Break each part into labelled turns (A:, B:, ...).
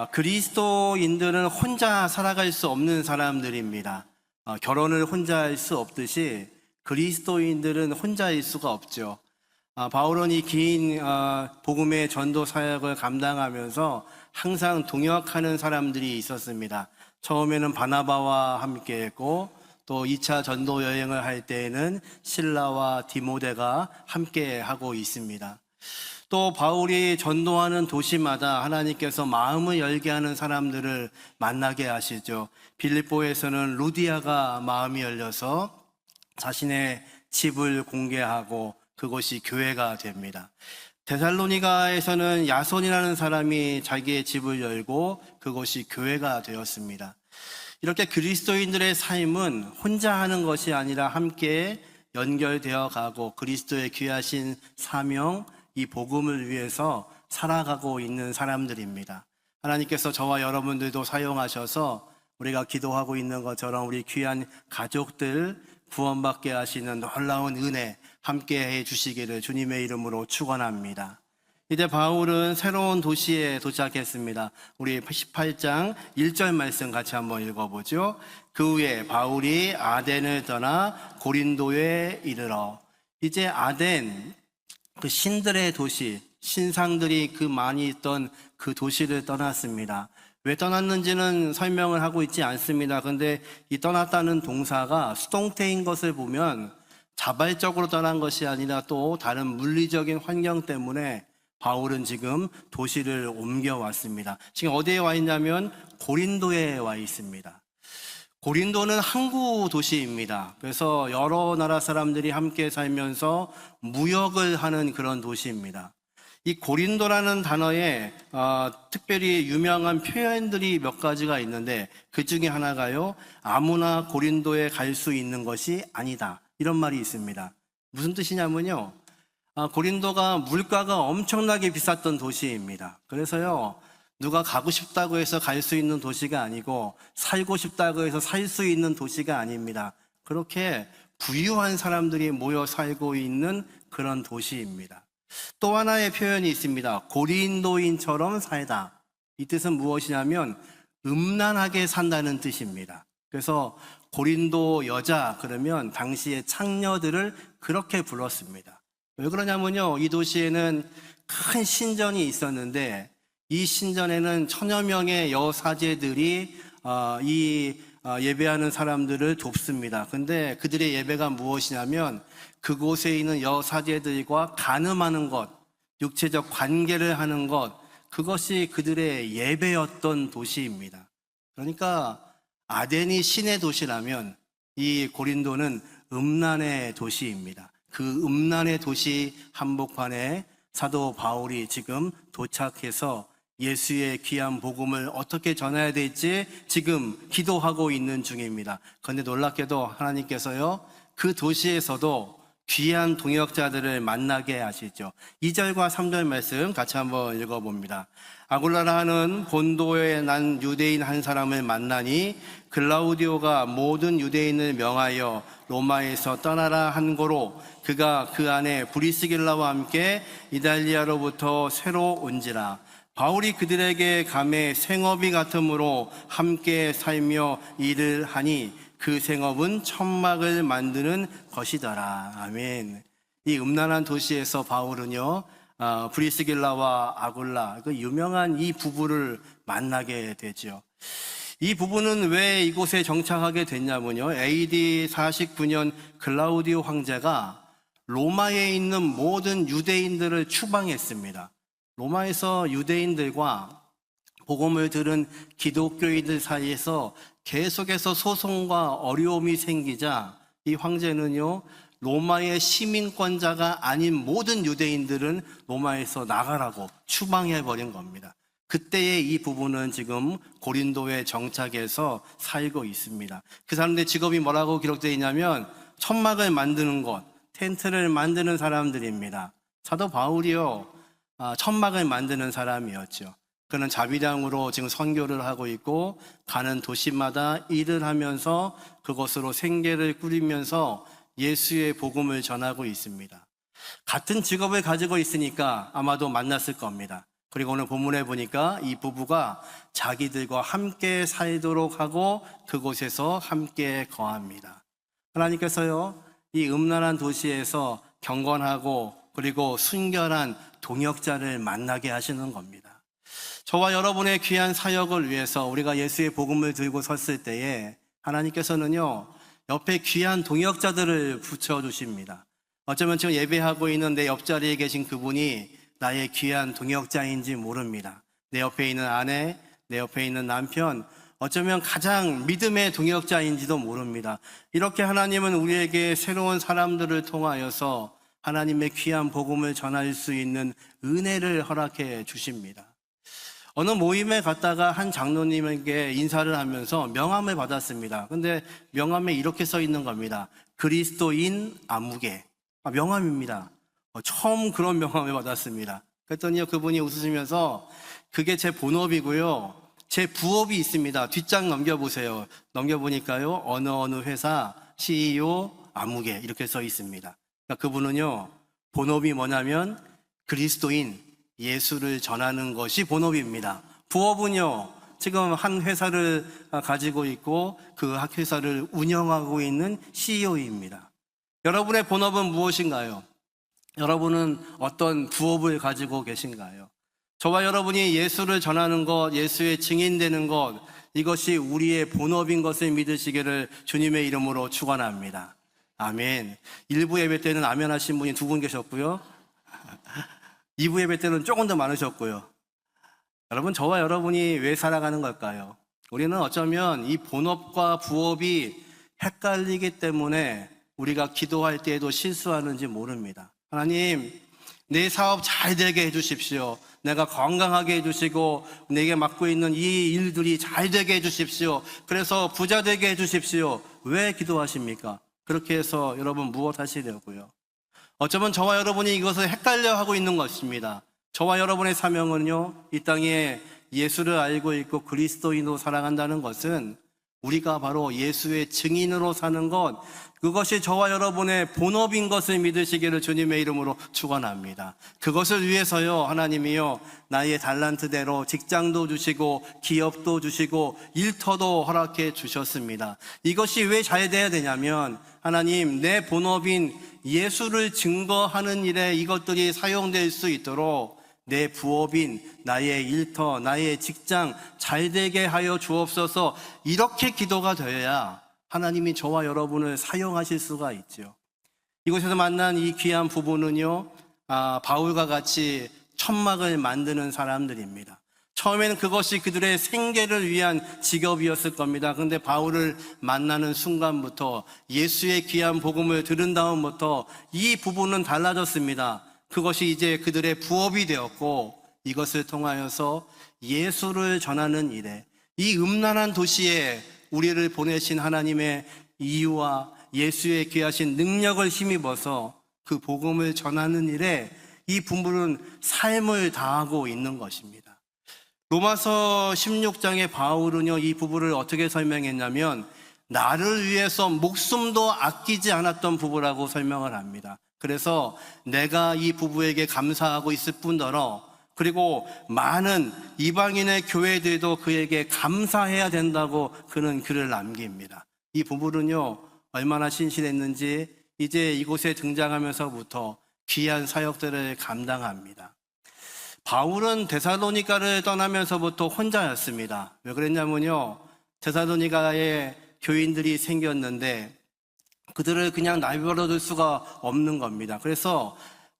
A: 어, 그리스도인들은 혼자 살아갈 수 없는 사람들입니다. 어, 결혼을 혼자 할 수 없듯이 그리스도인들은 혼자일 수가 없죠. 아, 바울은 이긴 어, 복음의 전도 사역을 감당하면서 항상 동역하는 사람들이 있었습니다. 처음에는 바나바와 함께 했고 또 2차 전도 여행을 할 때에는 신라와 디모데가 함께 하고 있습니다. 또 바울이 전도하는 도시마다 하나님께서 마음을 열게 하는 사람들을 만나게 하시죠. 빌립보에서는 루디아가 마음이 열려서 자신의 집을 공개하고 그곳이 교회가 됩니다. 데살로니가에서는 야손이라는 사람이 자기의 집을 열고 그곳이 교회가 되었습니다. 이렇게 그리스도인들의 삶은 혼자 하는 것이 아니라 함께 연결되어 가고 그리스도의 귀하신 사명, 이 복음을 위해서 살아가고 있는 사람들입니다. 하나님께서 저와 여러분들도 사용하셔서 우리가 기도하고 있는 것처럼 우리 귀한 가족들 구원받게 하시는 놀라운 은혜 함께 해 주시기를 주님의 이름으로 축원합니다. 이제 바울은 새로운 도시에 도착했습니다. 우리 18장 1절 말씀 같이 한번 읽어보죠. 그 후에 바울이 아덴을 떠나 고린도에 이르러 이제 아덴 그 신들의 도시 신상들이 그 많이 있던 그 도시를 떠났습니다. 왜 떠났는지는 설명을 하고 있지 않습니다. 근데 이 떠났다는 동사가 수동태인 것을 보면 자발적으로 떠난 것이 아니라 또 다른 물리적인 환경 때문에 바울은 지금 도시를 옮겨왔습니다. 지금 어디에 와 있냐면 고린도에 와 있습니다. 고린도는 항구 도시입니다. 그래서 여러 나라 사람들이 함께 살면서 무역을 하는 그런 도시입니다. 이 고린도라는 단어에 어, 특별히 유명한 표현들이 몇 가지가 있는데 그 중에 하나가요. 아무나 고린도에 갈 수 있는 것이 아니다. 이런 말이 있습니다. 무슨 뜻이냐면요. 아, 고린도가 물가가 엄청나게 비쌌던 도시입니다. 그래서요. 누가 가고 싶다고 해서 갈 수 있는 도시가 아니고 살고 싶다고 해서 살 수 있는 도시가 아닙니다. 그렇게 부유한 사람들이 모여 살고 있는 그런 도시입니다. 또 하나의 표현이 있습니다. 고린도인처럼 살다. 이 뜻은 무엇이냐면 음란하게 산다는 뜻입니다. 그래서 고린도 여자 그러면 당시의 창녀들을 그렇게 불렀습니다. 왜 그러냐면요. 이 도시에는 큰 신전이 있었는데 이 신전에는 천여 명의 여사제들이 어, 이 어, 예배하는 사람들을 돕습니다. 근데 그들의 예배가 무엇이냐면 그곳에 있는 여사제들과 간음하는 것, 육체적 관계를 하는 것, 그것이 그들의 예배였던 도시입니다. 그러니까 아덴이 신의 도시라면 이 고린도는 음란의 도시입니다. 그 음란의 도시 한복판에 사도 바울이 지금 도착해서 예수의 귀한 복음을 어떻게 전해야 될지 지금 기도하고 있는 중입니다. 그런데 놀랍게도 하나님께서요, 그 도시에서도 귀한 동역자들을 만나게 하시죠. 2절과 3절 말씀 같이 한번 읽어봅니다. 아굴라라는 본도에 난 유대인 한 사람을 만나니 글라우디오가 모든 유대인을 명하여 로마에서 떠나라 한 고로 그가 그 안에 브리스길라와 함께 이달리아로부터 새로 온지라 바울이 그들에게 감에 생업이 같으므로 함께 살며 일을 하니 그 생업은 천막을 만드는 것이더라. 아멘. 이 음란한 도시에서 바울은요, 어, 브리스길라와 아굴라, 그 유명한 이 부부를 만나게 되죠. 이 부부는 왜 이곳에 정착하게 됐냐면요. AD 49년 클라우디오 황제가 로마에 있는 모든 유대인들을 추방했습니다. 로마에서 유대인들과 복음을 들은 기독교인들 사이에서 계속해서 소송과 어려움이 생기자 이 황제는요, 로마의 시민권자가 아닌 모든 유대인들은 로마에서 나가라고 추방해버린 겁니다. 그때의 이 부부는 지금 고린도에 정착해서 살고 있습니다. 그 사람들의 직업이 뭐라고 기록되어 있냐면 천막을 만드는 것, 텐트를 만드는 사람들입니다. 사도 바울이요, 아, 천막을 만드는 사람이었죠. 그는 자비량으로 지금 선교를 하고 있고 가는 도시마다 일을 하면서 그것으로 생계를 꾸리면서 예수의 복음을 전하고 있습니다. 같은 직업을 가지고 있으니까 아마도 만났을 겁니다. 그리고 오늘 본문에 보니까 이 부부가 자기들과 함께 살도록 하고 그곳에서 함께 거합니다. 하나님께서요, 이 음란한 도시에서 경건하고 그리고 순결한 동역자를 만나게 하시는 겁니다. 저와 여러분의 귀한 사역을 위해서 우리가 예수의 복음을 들고 섰을 때에 하나님께서는요, 옆에 귀한 동역자들을 붙여주십니다. 어쩌면 지금 예배하고 있는 내 옆자리에 계신 그분이 나의 귀한 동역자인지 모릅니다. 내 옆에 있는 아내, 내 옆에 있는 남편, 어쩌면 가장 믿음의 동역자인지도 모릅니다. 이렇게 하나님은 우리에게 새로운 사람들을 통하여서 하나님의 귀한 복음을 전할 수 있는 은혜를 허락해 주십니다. 어느 모임에 갔다가 한 장로님에게 인사를 하면서 명함을 받았습니다. 근데 명함에 이렇게 써 있는 겁니다. 그리스도인 아무개. 아, 명함입니다. 어, 처음 그런 명함을 받았습니다. 그랬더니 그분이 웃으시면서 그게 제 본업이고요. 제 부업이 있습니다. 뒷장 넘겨보세요. 넘겨보니까요. 어느 어느 회사 CEO 아무개 이렇게 써 있습니다. 그러니까 그분은요. 본업이 뭐냐면 그리스도인 예수를 전하는 것이 본업입니다. 부업은요. 지금 한 회사를 가지고 있고 그 회사를 운영하고 있는 CEO입니다. 여러분의 본업은 무엇인가요? 여러분은 어떤 부업을 가지고 계신가요? 저와 여러분이 예수를 전하는 것, 예수의 증인되는 것, 이것이 우리의 본업인 것을 믿으시기를 주님의 이름으로 축원합니다. 아멘. 일부 예배 때는 아멘 하신 분이 두 분 계셨고요. 2부 예배 때는 조금 더 많으셨고요. 여러분, 저와 여러분이 왜 살아가는 걸까요? 우리는 어쩌면 이 본업과 부업이 헷갈리기 때문에 우리가 기도할 때에도 실수하는지 모릅니다. 하나님, 내 사업 잘 되게 해주십시오. 내가 건강하게 해주시고, 내게 맡고 있는 이 일들이 잘 되게 해주십시오. 그래서 부자 되게 해주십시오. 왜 기도하십니까? 그렇게 해서 여러분 무엇 하시려고요? 어쩌면 저와 여러분이 이것을 헷갈려 하고 있는 것입니다. 저와 여러분의 사명은요, 이 땅에 예수를 알고 있고 그리스도인으로 살아간다는 것은 우리가 바로 예수의 증인으로 사는 것, 그것이 저와 여러분의 본업인 것을 믿으시기를 주님의 이름으로 축원합니다. 그것을 위해서요, 하나님이요, 나의 달란트대로 직장도 주시고, 기업도 주시고, 일터도 허락해 주셨습니다. 이것이 왜 잘 돼야 되냐면, 하나님, 내 본업인 예수를 증거하는 일에 이것들이 사용될 수 있도록 내 부업인 나의 일터, 나의 직장 잘 되게 하여 주옵소서 이렇게 기도가 되어야 하나님이 저와 여러분을 사용하실 수가 있죠. 이곳에서 만난 이 귀한 부부는요, 아, 바울과 같이 천막을 만드는 사람들입니다. 처음에는 그것이 그들의 생계를 위한 직업이었을 겁니다. 그런데 바울을 만나는 순간부터 예수의 귀한 복음을 들은 다음부터 이 부부는 달라졌습니다. 그것이 이제 그들의 부업이 되었고 이것을 통하여서 예수를 전하는 일에 이 음란한 도시에 우리를 보내신 하나님의 이유와 예수의 귀하신 능력을 힘입어서 그 복음을 전하는 일에 이 부부는 삶을 다하고 있는 것입니다. 로마서 16장의 바울은요, 이 부부를 어떻게 설명했냐면, 나를 위해서 목숨도 아끼지 않았던 부부라고 설명을 합니다. 그래서 내가 이 부부에게 감사하고 있을 뿐더러, 그리고 많은 이방인의 교회들도 그에게 감사해야 된다고 그는 글을 남깁니다. 이 부부는요, 얼마나 신실했는지 이제 이곳에 등장하면서부터 귀한 사역들을 감당합니다. 바울은 데살로니가를 떠나면서부터 혼자였습니다. 왜 그랬냐면요. 데살로니가에 교인들이 생겼는데 그들을 그냥 내버려둘 수가 없는 겁니다. 그래서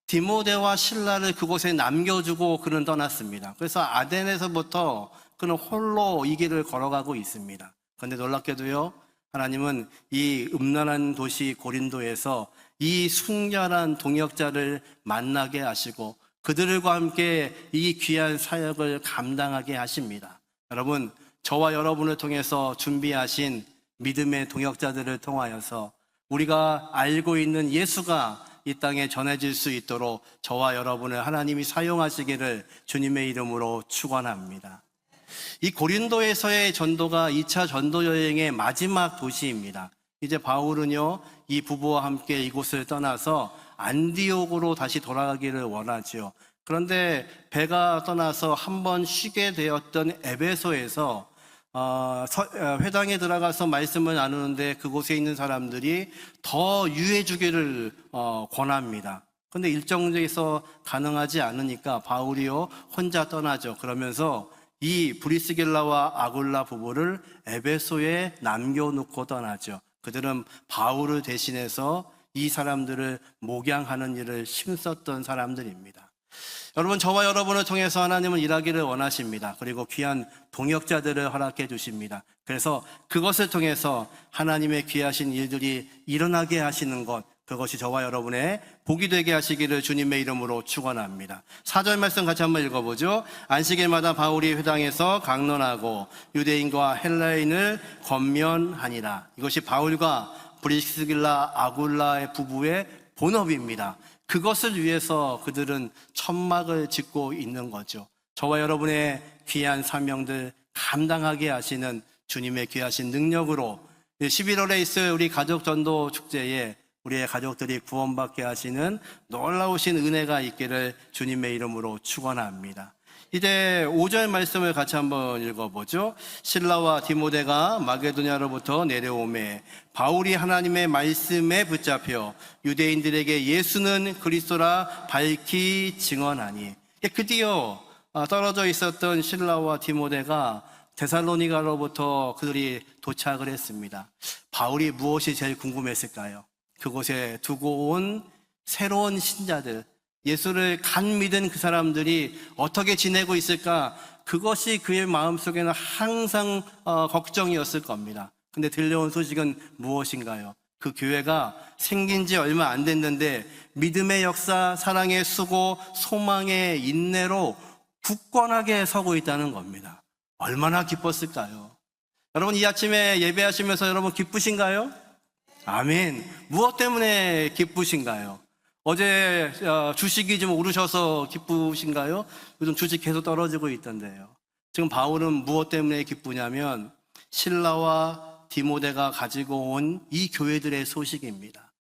A: 디모데와 신라를 그곳에 남겨주고 그는 떠났습니다. 그래서 아덴에서부터 그는 홀로 이 길을 걸어가고 있습니다. 그런데 놀랍게도요, 하나님은 이 음란한 도시 고린도에서 이 순결한 동역자를 만나게 하시고 그들과 함께 이 귀한 사역을 감당하게 하십니다. 여러분, 저와 여러분을 통해서 준비하신 믿음의 동역자들을 통하여서 우리가 알고 있는 예수가 이 땅에 전해질 수 있도록 저와 여러분을 하나님이 사용하시기를 주님의 이름으로 축원합니다. 이 고린도에서의 전도가 2차 전도 여행의 마지막 도시입니다. 이제 바울은요, 이 부부와 함께 이곳을 떠나서 안디옥으로 다시 돌아가기를 원하지요. 그런데 배가 떠나서 한 번 쉬게 되었던 에베소에서 어, 서- 어, 회당에 들어가서 말씀을 나누는데 그곳에 있는 사람들이 더 유해 주기를 어, 권합니다. 근데 일정에서 가능하지 않으니까 바울이요 혼자 떠나죠. 그러면서 이 브리스길라와 아굴라 부부를 에베소에 남겨놓고 떠나죠. 그들은 바울을 대신해서 이 사람들을 목양하는 일을 힘썼던 사람들입니다. 여러분, 저와 여러분을 통해서 하나님은 일하기를 원하십니다. 그리고 귀한 동역자들을 허락해 주십니다. 그래서 그것을 통해서 하나님의 귀하신 일들이 일어나게 하시는 것, 그것이 저와 여러분의 복이 되게 하시기를 주님의 이름으로 축원합니다. 사절 말씀 같이 한번 읽어보죠. 안식일마다 바울이 회당에서 강론하고 유대인과 헬라인을 권면하니라. 이것이 바울과 브리스길라 아굴라의 부부의 본업입니다. 그것을 위해서 그들은 천막을 짓고 있는 거죠. 저와 여러분의 귀한 사명들 감당하게 하시는 주님의 귀하신 능력으로 11월에 있을 우리 가족 전도 축제에 우리의 가족들이 구원받게 하시는 놀라우신 은혜가 있기를 주님의 이름으로 축원합니다. 이제 5절 말씀을 같이 한번 읽어보죠. 신라와 디모데가 마게도냐로부터 내려오매 바울이 하나님의 말씀에 붙잡혀 유대인들에게 예수는 그리스도라 밝히 증언하니 그 드디어 아, 떨어져 있었던 신라와 디모데가 데살로니가로부터 그들이 도착을 했습니다. 바울이 무엇이 제일 궁금했을까요? 그곳에 두고 온 새로운 신자들, 예수를 간 믿은 그 사람들이 어떻게 지내고 있을까? 그것이 그의 마음속에는 항상 어, 걱정이었을 겁니다. 근데 들려온 소식은 무엇인가요? 그 교회가 생긴 지 얼마 안 됐는데 믿음의 역사, 사랑의 수고, 소망의 인내로 굳건하게 서고 있다는 겁니다. 얼마나 기뻤을까요? 여러분 이 아침에 예배하시면서 여러분 기쁘신가요? 아멘. 무엇 때문에 기쁘신가요? 어제 어, 주식이 좀 오르셔서 기쁘신가요? 요즘 주식 계속 떨어지고 있던데요. 지금 바울은 무엇 때문에 기쁘냐면 신라와 디모데가 가지고 온 이 교회들의 소식입니다.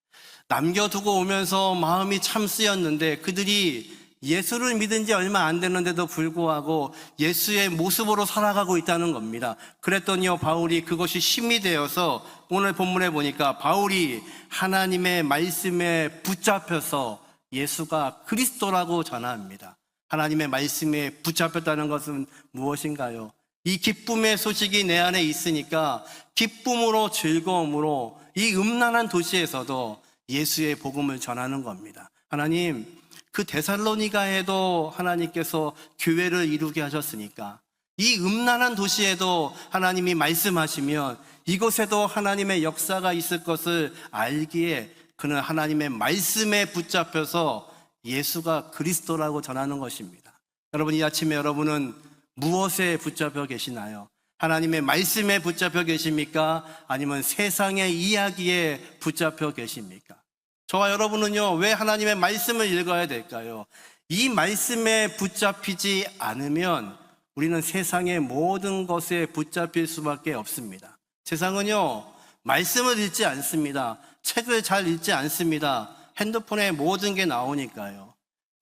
A: 남겨두고 오면서 마음이 참 쓰였는데 그들이 예수를 믿은 지 얼마 안 됐는데도 불구하고 예수의 모습으로 살아가고 있다는 겁니다. 그랬더니요, 바울이 그것이 힘이 되어서 오늘 본문에 보니까 바울이 하나님의 말씀에 붙잡혀서 예수가 그리스도라고 전합니다. 하나님의 말씀에 붙잡혔다는 것은 무엇인가요? 이 기쁨의 소식이 내 안에 있으니까 기쁨으로 즐거움으로 이 음란한 도시에서도 예수의 복음을 전하는 겁니다. 하나님, 그 데살로니가에도 하나님께서 교회를 이루게 하셨으니까 이 음란한 도시에도 하나님이 말씀하시면 이곳에도 하나님의 역사가 있을 것을 알기에 그는 하나님의 말씀에 붙잡혀서 예수가 그리스도라고 전하는 것입니다. 여러분 이 아침에 여러분은 무엇에 붙잡혀 계시나요? 하나님의 말씀에 붙잡혀 계십니까? 아니면 세상의 이야기에 붙잡혀 계십니까? 저와 여러분은요, 왜 하나님의 말씀을 읽어야 될까요? 이 말씀에 붙잡히지 않으면 우리는 세상의 모든 것에 붙잡힐 수밖에 없습니다. 세상은요, 말씀을 읽지 않습니다. 책을 잘 읽지 않습니다. 핸드폰에 모든 게 나오니까요.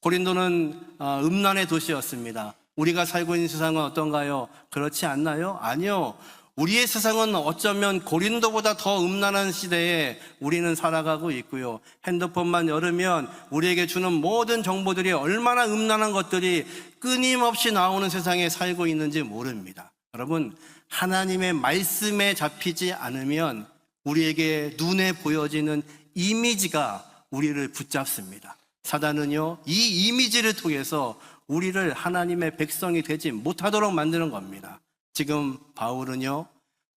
A: 고린도는 어, 음란의 도시였습니다. 우리가 살고 있는 세상은 어떤가요? 그렇지 않나요? 아니요. 우리의 세상은 어쩌면 고린도보다 더 음란한 시대에 우리는 살아가고 있고요. 핸드폰만 열으면 우리에게 주는 모든 정보들이 얼마나 음란한 것들이 끊임없이 나오는 세상에 살고 있는지 모릅니다. 여러분, 하나님의 말씀에 잡히지 않으면 우리에게 눈에 보여지는 이미지가 우리를 붙잡습니다. 사단은요, 이 이미지를 통해서 우리를 하나님의 백성이 되지 못하도록 만드는 겁니다. 지금 바울은요,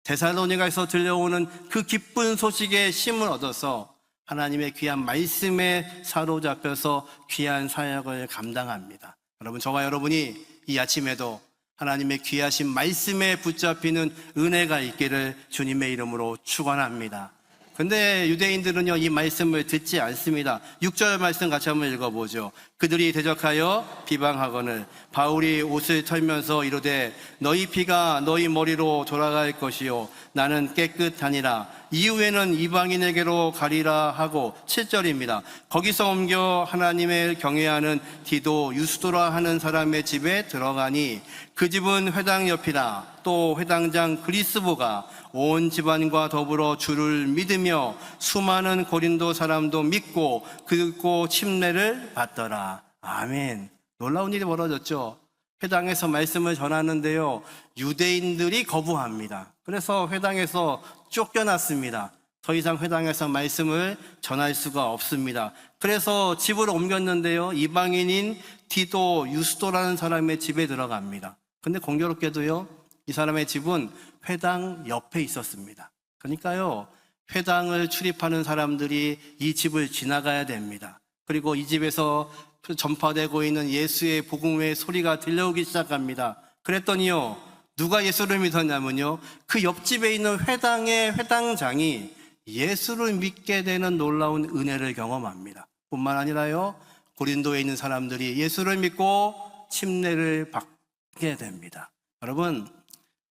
A: 데살로니가에서 들려오는 그 기쁜 소식에 힘을 얻어서 하나님의 귀한 말씀에 사로잡혀서 귀한 사역을 감당합니다. 여러분, 저와 여러분이 이 아침에도 하나님의 귀하신 말씀에 붙잡히는 은혜가 있기를 주님의 이름으로 축원합니다. 근데 유대인들은요, 이 말씀을 듣지 않습니다. 6절 말씀 같이 한번 읽어보죠. 그들이 대적하여 비방하거늘 바울이 옷을 털면서 이르되 너희 피가 너희 머리로 돌아갈 것이요 나는 깨끗하니라 이후에는 이방인에게로 가리라 하고 7절입니다. 거기서 옮겨 하나님의 경외하는 디도 유스도라 하는 사람의 집에 들어가니 그 집은 회당 옆이라 또 회당장 그리스보가 온 집안과 더불어 주를 믿으며 수많은 고린도 사람도 믿고 그리고 침례를 받더라. 아멘. 놀라운 일이 벌어졌죠. 회당에서 말씀을 전하는데요. 유대인들이 거부합니다. 그래서 회당에서 쫓겨났습니다. 더 이상 회당에서 말씀을 전할 수가 없습니다. 그래서 집으로 옮겼는데요. 이방인인 디도 유스도라는 사람의 집에 들어갑니다. 근데 공교롭게도요. 이 사람의 집은 회당 옆에 있었습니다. 그러니까요. 회당을 출입하는 사람들이 이 집을 지나가야 됩니다. 그리고 이 집에서 전파되고 있는 예수의 복음의 소리가 들려오기 시작합니다. 그랬더니요. 누가 예수를 믿었냐면요. 그 옆집에 있는 회당의 회당장이 예수를 믿게 되는 놀라운 은혜를 경험합니다. 뿐만 아니라요. 고린도에 있는 사람들이 예수를 믿고 침례를 받게 됩니다. 여러분,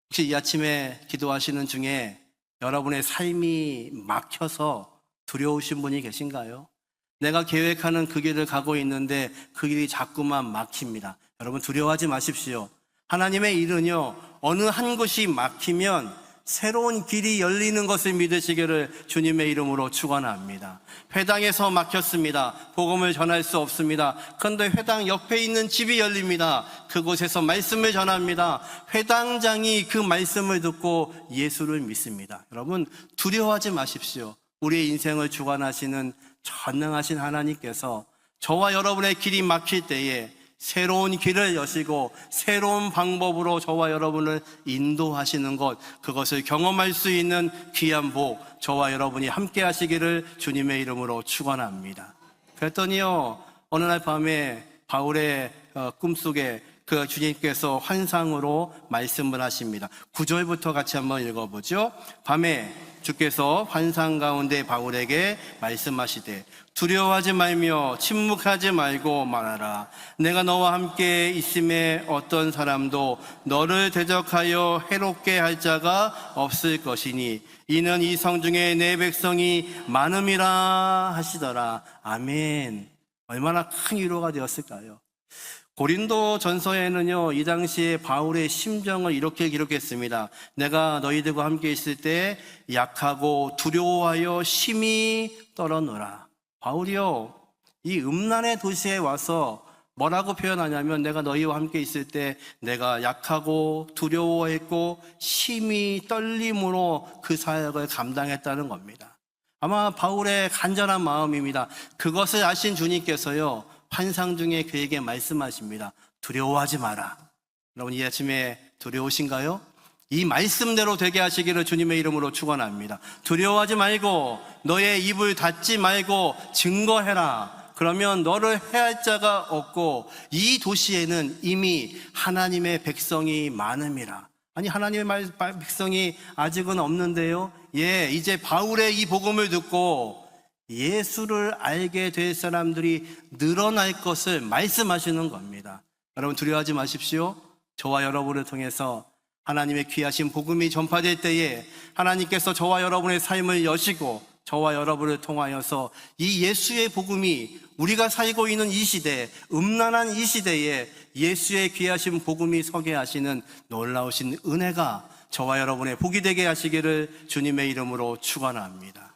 A: 혹시 이 아침에 기도하시는 중에 여러분의 삶이 막혀서 두려우신 분이 계신가요? 내가 계획하는 그 길을 가고 있는데 그 길이 자꾸만 막힙니다. 여러분 두려워하지 마십시오. 하나님의 일은요, 어느 한 곳이 막히면 새로운 길이 열리는 것을 믿으시기를 주님의 이름으로 축원합니다. 회당에서 막혔습니다. 복음을 전할 수 없습니다. 그런데 회당 옆에 있는 집이 열립니다. 그곳에서 말씀을 전합니다. 회당장이 그 말씀을 듣고 예수를 믿습니다. 여러분 두려워하지 마십시오. 우리의 인생을 주관하시는 전능하신 하나님께서 저와 여러분의 길이 막힐 때에 새로운 길을 여시고 새로운 방법으로 저와 여러분을 인도하시는 것 그것을 경험할 수 있는 귀한 복 저와 여러분이 함께 하시기를 주님의 이름으로 축원합니다. 그랬더니요 어느 날 밤에 바울의 어, 꿈속에 그 주님께서 환상으로 말씀을 하십니다. 9절부터 같이 한번 읽어보죠. 밤에 주께서 환상 가운데 바울에게 말씀하시되 두려워하지 말며 침묵하지 말고 말하라. 내가 너와 함께 있음에 어떤 사람도 너를 대적하여 해롭게 할 자가 없을 것이니 이는 이 성 중에 내 백성이 많음이라 하시더라. 아멘. 얼마나 큰 위로가 되었을까요? 고린도 전서에는요, 이 당시에 바울의 심정을 이렇게 기록했습니다. 내가 너희들과 함께 있을 때 약하고 두려워하여 심히 떨어노라. 바울이요, 이 음란의 도시에 와서 뭐라고 표현하냐면 내가 너희와 함께 있을 때 내가 약하고 두려워했고 심히 떨림으로 그 사역을 감당했다는 겁니다. 아마 바울의 간절한 마음입니다. 그것을 아신 주님께서요, 환상 중에 그에게 말씀하십니다. 두려워하지 마라. 여러분 이 아침에 두려우신가요? 이 말씀대로 되게 하시기를 주님의 이름으로 축원합니다. 두려워하지 말고 너의 입을 닫지 말고 증거해라. 그러면 너를 해할 자가 없고 이 도시에는 이미 하나님의 백성이 많음이라. 아니 하나님의 말- 백성이 아직은 없는데요. 예, 이제 바울의 이 복음을 듣고 예수를 알게 될 사람들이 늘어날 것을 말씀하시는 겁니다. 여러분 두려워하지 마십시오. 저와 여러분을 통해서 하나님의 귀하신 복음이 전파될 때에 하나님께서 저와 여러분의 삶을 여시고 저와 여러분을 통하여서 이 예수의 복음이 우리가 살고 있는 이 시대, 음란한 이 시대에 예수의 귀하신 복음이 서게 하시는 놀라우신 은혜가 저와 여러분의 복이 되게 하시기를 주님의 이름으로 축원합니다.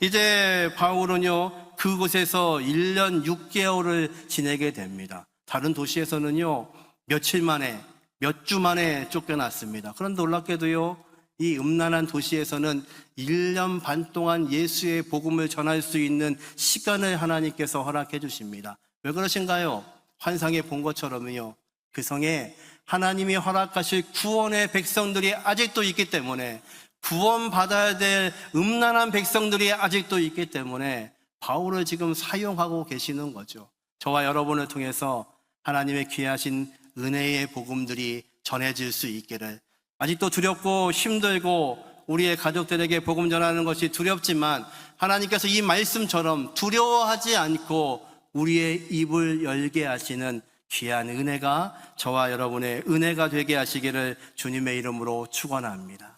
A: 이제 바울은요, 그곳에서 1년 6개월을 지내게 됩니다. 다른 도시에서는요, 며칠 만에, 몇 주 만에 쫓겨났습니다. 그런데 놀랍게도요, 이 음란한 도시에서는 1년 반 동안 예수의 복음을 전할 수 있는 시간을 하나님께서 허락해 주십니다. 왜 그러신가요? 환상에 본 것처럼요, 그 성에 하나님이 허락하실 구원의 백성들이 아직도 있기 때문에 구원받아야 될 음란한 백성들이 아직도 있기 때문에 바울을 지금 사용하고 계시는 거죠. 저와 여러분을 통해서 하나님의 귀하신 은혜의 복음들이 전해질 수 있기를 아직도 두렵고 힘들고 우리의 가족들에게 복음 전하는 것이 두렵지만 하나님께서 이 말씀처럼 두려워하지 않고 우리의 입을 열게 하시는 귀한 은혜가 저와 여러분의 은혜가 되게 하시기를 주님의 이름으로 축원합니다.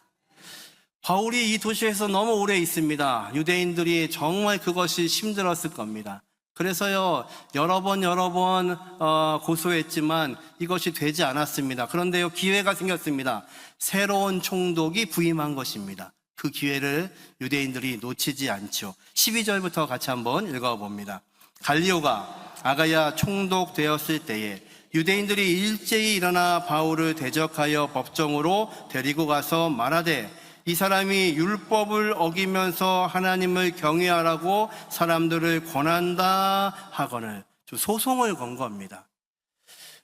A: 바울이 이 도시에서 너무 오래 있습니다. 유대인들이 정말 그것이 힘들었을 겁니다. 그래서요, 여러 번, 여러 번, 어, 고소했지만 이것이 되지 않았습니다. 그런데요, 기회가 생겼습니다. 새로운 총독이 부임한 것입니다. 그 기회를 유대인들이 놓치지 않죠. 12절부터 같이 한번 읽어봅니다. 갈리오가 아가야 총독 되었을 때에 유대인들이 일제히 일어나 바울을 대적하여 법정으로 데리고 가서 말하되 이 사람이 율법을 어기면서 하나님을 경외하라고 사람들을 권한다 하거늘 좀 소송을 건 겁니다.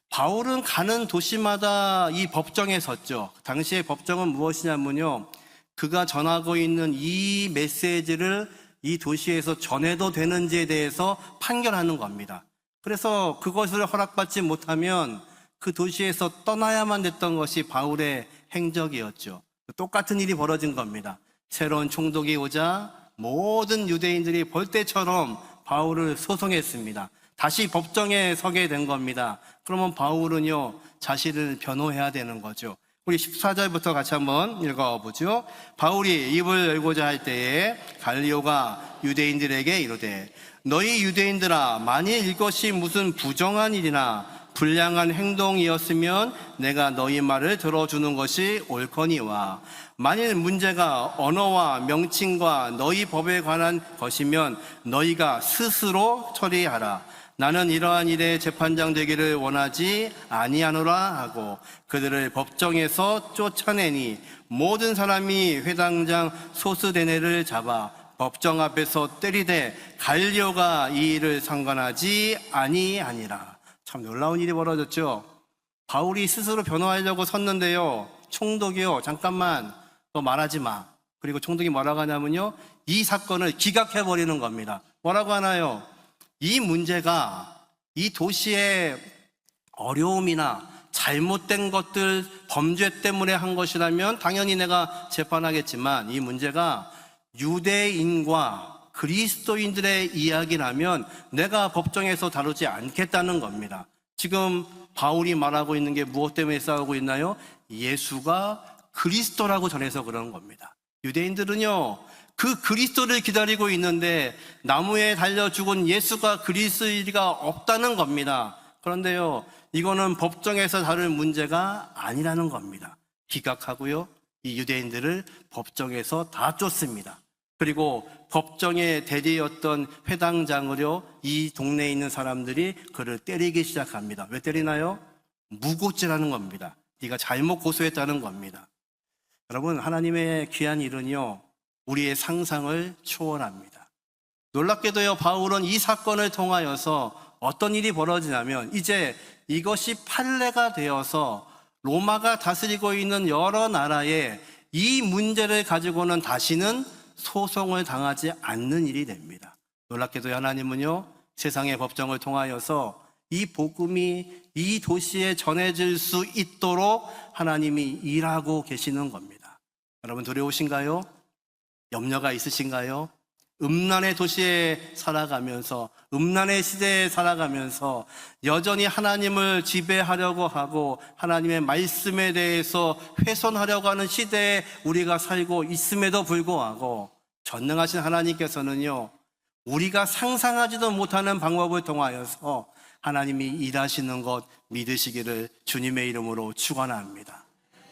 A: 바울은 가는 도시마다 이 법정에 섰죠. 당시의 법정은 무엇이냐면요. 그가 전하고 있는 이 메시지를 이 도시에서 전해도 되는지에 대해서 판결하는 겁니다. 그래서 그것을 허락받지 못하면 그 도시에서 떠나야만 됐던 것이 바울의 행적이었죠. 똑같은 일이 벌어진 겁니다. 새로운 총독이 오자 모든 유대인들이 벌떼처럼 바울을 소송했습니다. 다시 법정에 서게 된 겁니다. 그러면 바울은요, 자신을 변호해야 되는 거죠. 우리 14절부터 같이 한번 읽어보죠. 바울이 입을 열고자 할 때에 갈리오가 유대인들에게 이르되 너희 유대인들아 만일 이것이 무슨 부정한 일이나 불량한 행동이었으면 내가 너희 말을 들어주는 것이 옳거니와 만일 문제가 언어와 명칭과 너희 법에 관한 것이면 너희가 스스로 처리하라. 나는 이러한 일에 재판장 되기를 원하지 아니하노라 하고 그들을 법정에서 쫓아내니 모든 사람이 회당장 소스데네를 잡아 법정 앞에서 때리되 갈려가 이 일을 상관하지 아니하니라. 참 놀라운 일이 벌어졌죠. 바울이 스스로 변호하려고 섰는데요. 총독이요. 잠깐만 너 말하지 마. 그리고 총독이 뭐라고 하냐면요. 이 사건을 기각해 버리는 겁니다. 뭐라고 하나요? 이 문제가 이 도시의 어려움이나 잘못된 것들 범죄 때문에 한 것이라면 당연히 내가 재판하겠지만 이 문제가 유대인과 그리스도인들의 이야기라면 내가 법정에서 다루지 않겠다는 겁니다. 지금 바울이 말하고 있는 게 무엇 때문에 싸우고 있나요? 예수가 그리스도라고 전해서 그러는 겁니다. 유대인들은요, 그 그리스도를 기다리고 있는데 나무에 달려 죽은 예수가 그리스도가 없다는 겁니다. 그런데요, 이거는 법정에서 다룰 문제가 아니라는 겁니다. 기각하고요, 이 유대인들을 법정에서 다 쫓습니다. 그리고 법정의 대리였던 회당장으로 이 동네에 있는 사람들이 그를 때리기 시작합니다. 왜 때리나요? 무고죄라는 겁니다. 네가 잘못 고소했다는 겁니다. 여러분, 하나님의 귀한 일은요, 우리의 상상을 초월합니다. 놀랍게도요, 바울은 이 사건을 통하여서 어떤 일이 벌어지냐면, 이제 이것이 판례가 되어서 로마가 다스리고 있는 여러 나라에 이 문제를 가지고는 다시는 소송을 당하지 않는 일이 됩니다. 놀랍게도 하나님은요, 세상의 법정을 통하여서 이 복음이 이 도시에 전해질 수 있도록 하나님이 일하고 계시는 겁니다. 여러분 두려우신가요? 염려가 있으신가요? 음란의 도시에 살아가면서 음란의 시대에 살아가면서 여전히 하나님을 지배하려고 하고 하나님의 말씀에 대해서 훼손하려고 하는 시대에 우리가 살고 있음에도 불구하고 전능하신 하나님께서는요 우리가 상상하지도 못하는 방법을 통하여서 하나님이 일하시는 것 믿으시기를 주님의 이름으로 축원합니다.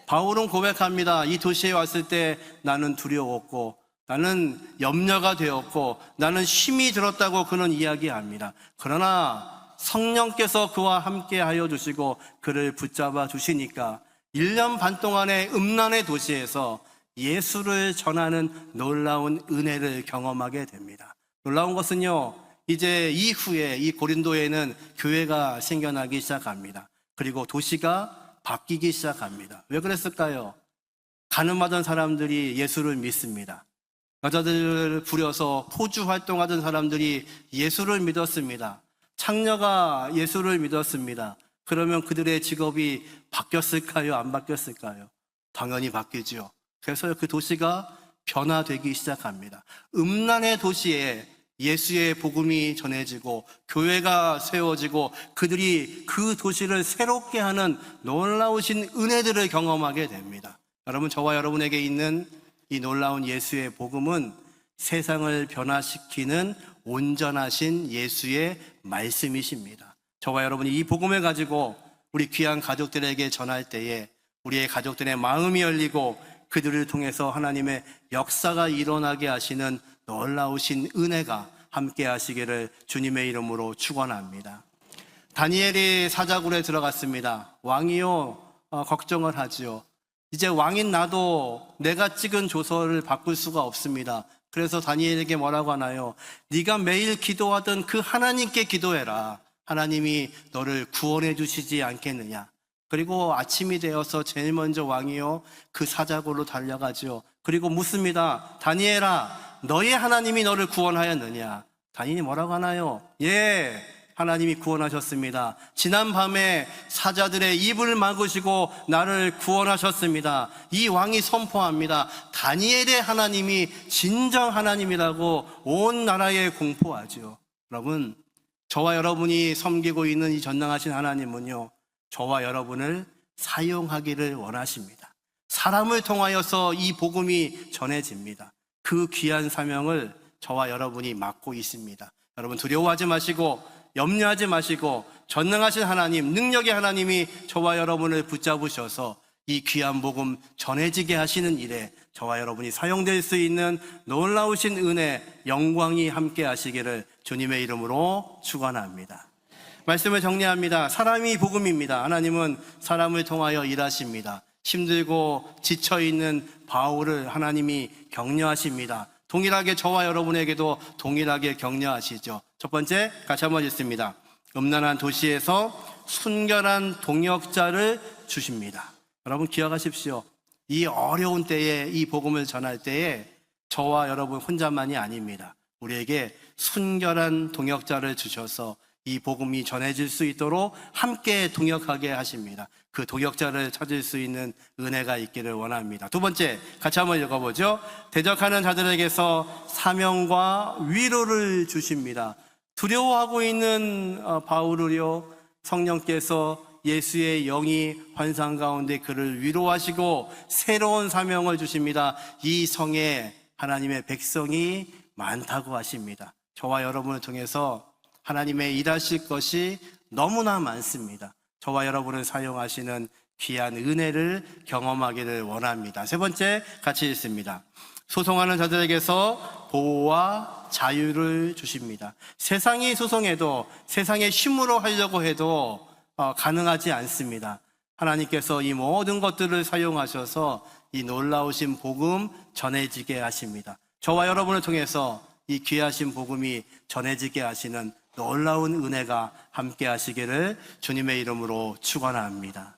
A: 바울은 고백합니다. 이 도시에 왔을 때 나는 두려웠고 나는 염려가 되었고 나는 힘이 들었다고 그는 이야기합니다. 그러나 성령께서 그와 함께 하여 주시고 그를 붙잡아 주시니까 1년 반 동안의 음란의 도시에서 예수를 전하는 놀라운 은혜를 경험하게 됩니다. 놀라운 것은요, 이제 이후에 이 고린도에는 교회가 생겨나기 시작합니다. 그리고 도시가 바뀌기 시작합니다. 왜 그랬을까요? 가늠하던 사람들이 예수를 믿습니다. 여자들을 부려서 포주 활동하던 사람들이 예수를 믿었습니다. 창녀가 예수를 믿었습니다. 그러면 그들의 직업이 바뀌었을까요? 안 바뀌었을까요? 당연히 바뀌죠. 그래서 그 도시가 변화되기 시작합니다. 음란의 도시에 예수의 복음이 전해지고 교회가 세워지고 그들이 그 도시를 새롭게 하는 놀라우신 은혜들을 경험하게 됩니다. 여러분 저와 여러분에게 있는 이 놀라운 예수의 복음은 세상을 변화시키는 온전하신 예수의 말씀이십니다. 저와 여러분이 이 복음을 가지고 우리 귀한 가족들에게 전할 때에 우리의 가족들의 마음이 열리고 그들을 통해서 하나님의 역사가 일어나게 하시는 놀라우신 은혜가 함께 하시기를 주님의 이름으로 축원합니다. 다니엘이 사자굴에 들어갔습니다. 왕이요 어, 걱정을 하지요. 이제 왕인 나도 내가 찍은 조서를 바꿀 수가 없습니다. 그래서 다니엘에게 뭐라고 하나요? 네가 매일 기도하던 그 하나님께 기도해라. 하나님이 너를 구원해 주시지 않겠느냐. 그리고 아침이 되어서 제일 먼저 왕이요 그 사자굴로 달려가지요. 그리고 묻습니다. 다니엘아, 너의 하나님이 너를 구원하였느냐? 다니엘이 뭐라고 하나요? 예, 하나님이 구원하셨습니다. 지난 밤에 사자들의 입을 막으시고 나를 구원하셨습니다. 이 왕이 선포합니다. 다니엘의 하나님이 진정 하나님이라고 온 나라에 공포하죠. 여러분, 저와 여러분이 섬기고 있는 이 전능하신 하나님은요, 저와 여러분을 사용하기를 원하십니다. 사람을 통하여서 이 복음이 전해집니다. 그 귀한 사명을 저와 여러분이 맡고 있습니다. 여러분 두려워하지 마시고 염려하지 마시고 전능하신 하나님, 능력의 하나님이 저와 여러분을 붙잡으셔서 이 귀한 복음 전해지게 하시는 일에 저와 여러분이 사용될 수 있는 놀라우신 은혜, 영광이 함께 하시기를 주님의 이름으로 축원합니다. 말씀을 정리합니다. 사람이 복음입니다. 하나님은 사람을 통하여 일하십니다. 힘들고 지쳐 있는 바울을 하나님이 격려하십니다. 동일하게 저와 여러분에게도 동일하게 격려하시죠. 첫 번째 같이 한번 읽습니다. 음란한 도시에서 순결한 동역자를 주십니다. 여러분 기억하십시오. 이 어려운 때에 이 복음을 전할 때에 저와 여러분 혼자만이 아닙니다. 우리에게 순결한 동역자를 주셔서 이 복음이 전해질 수 있도록 함께 동역하게 하십니다. 그 동역자를 찾을 수 있는 은혜가 있기를 원합니다. 두 번째, 같이 한번 읽어보죠. 대적하는 자들에게서 사명과 위로를 주십니다. 두려워하고 있는 어, 바울을요, 성령께서 예수의 영이 환상 가운데 그를 위로하시고 새로운 사명을 주십니다. 이 성에 하나님의 백성이 많다고 하십니다. 저와 여러분을 통해서 하나님의 일하실 것이 너무나 많습니다. 저와 여러분을 사용하시는 귀한 은혜를 경험하기를 원합니다. 세 번째 같이 읽습니다. 소송하는 자들에게서 보호와 자유를 주십니다. 세상이 소송해도 세상의 힘으로 하려고 해도 어, 가능하지 않습니다. 하나님께서 이 모든 것들을 사용하셔서 이 놀라우신 복음 전해지게 하십니다. 저와 여러분을 통해서 이 귀하신 복음이 전해지게 하시는 놀라운 은혜가 함께 하시기를 주님의 이름으로 축원합니다.